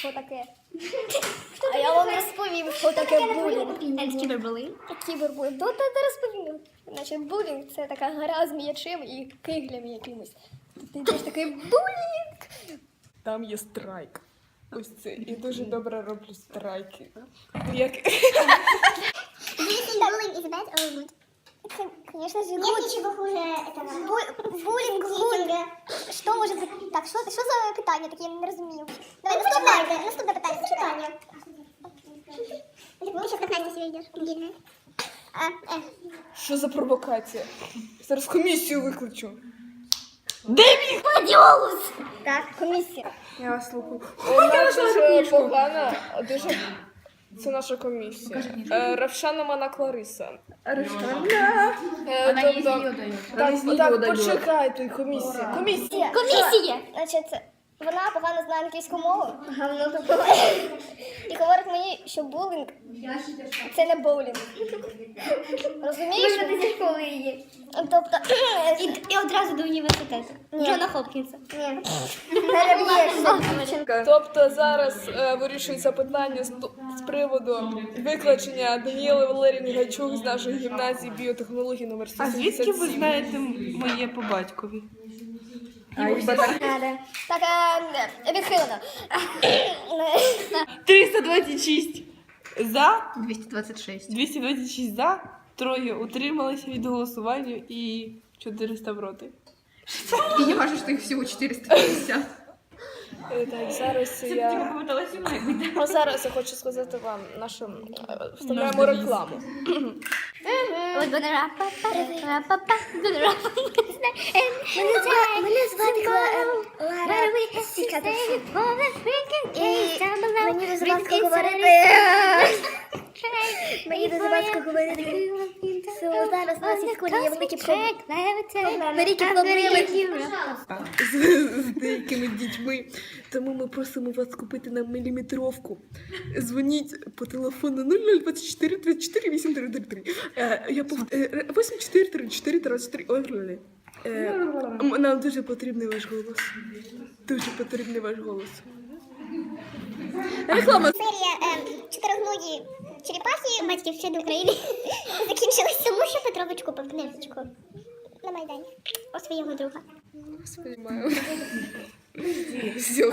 таке. А я вам розповім, що таке булінг. Кібербулинг. Кібербулінг. То ти розповім. Значить, булінг це така гра з м'ячем і киглями якимось. Ти йдеш такий булінг. Там є страйк. Ось це. І дуже добре роблю страйки. Як... Буллинг is bad or good? Це, Конечно же, Нет good. ничего хуже этого. Бу- Булінг good. Що може бути? Так, що, що за питання таке? Я не розумію. Давай наступне, наступне питання. Питання. Себя идешь? Гильная. А, э. Що за провокація? Зараз комісію викличу. Так, комісія. Я вас слухаю. Вона дуже погана, дуже... Це наша комісія. Е, Равшана Мана Клариса. Равшана. Вона їй зілля дає. Так, так, почекайте, комісія. Комісія. Комісія! Значить, вона погано знає англійську мову. І говорить мені, що булінг це не боулінг. Розумієш? Ти зі школи її? Тобто, І, і одразу до університету. Ні. Джона Хопкінса. ні, переб'єшся, дівчинка. Тобто зараз е, вирішується питання з, з приводу виключення Даніели Валерії Гайчук з нашої гімназії біотехнології номер А звідки ви знаєте моє по батькові? Так, е, відхилено. 326 за, 226. 226 за, троє утрималися від голосування і 400 проти. І не важно, що їх всього 450. Е, Так, зараз я... А зараз я хочу сказати вам нашу е, вставляємо рекламу. Рапапа, рапапа. Мене звати. Мені дуже важко говорити. Мені дуже важко говорити. Що зараз у нас із Колі є великі проблеми. Великі проблеми. з, з деякими дітьми. Тому ми просимо вас купити нам міліметровку. Дзвоніть по телефону 0024 34 8333. Е, Я пов... е, 84 34 23. Ой. Е, Нам дуже потрібний ваш голос. Дуже потрібний ваш голос. Реклама. Серія е, чотиригногі черепахи батьківщини України закінчилась тому, що Петрович купив книжечку на Майдані у свого друга. Все,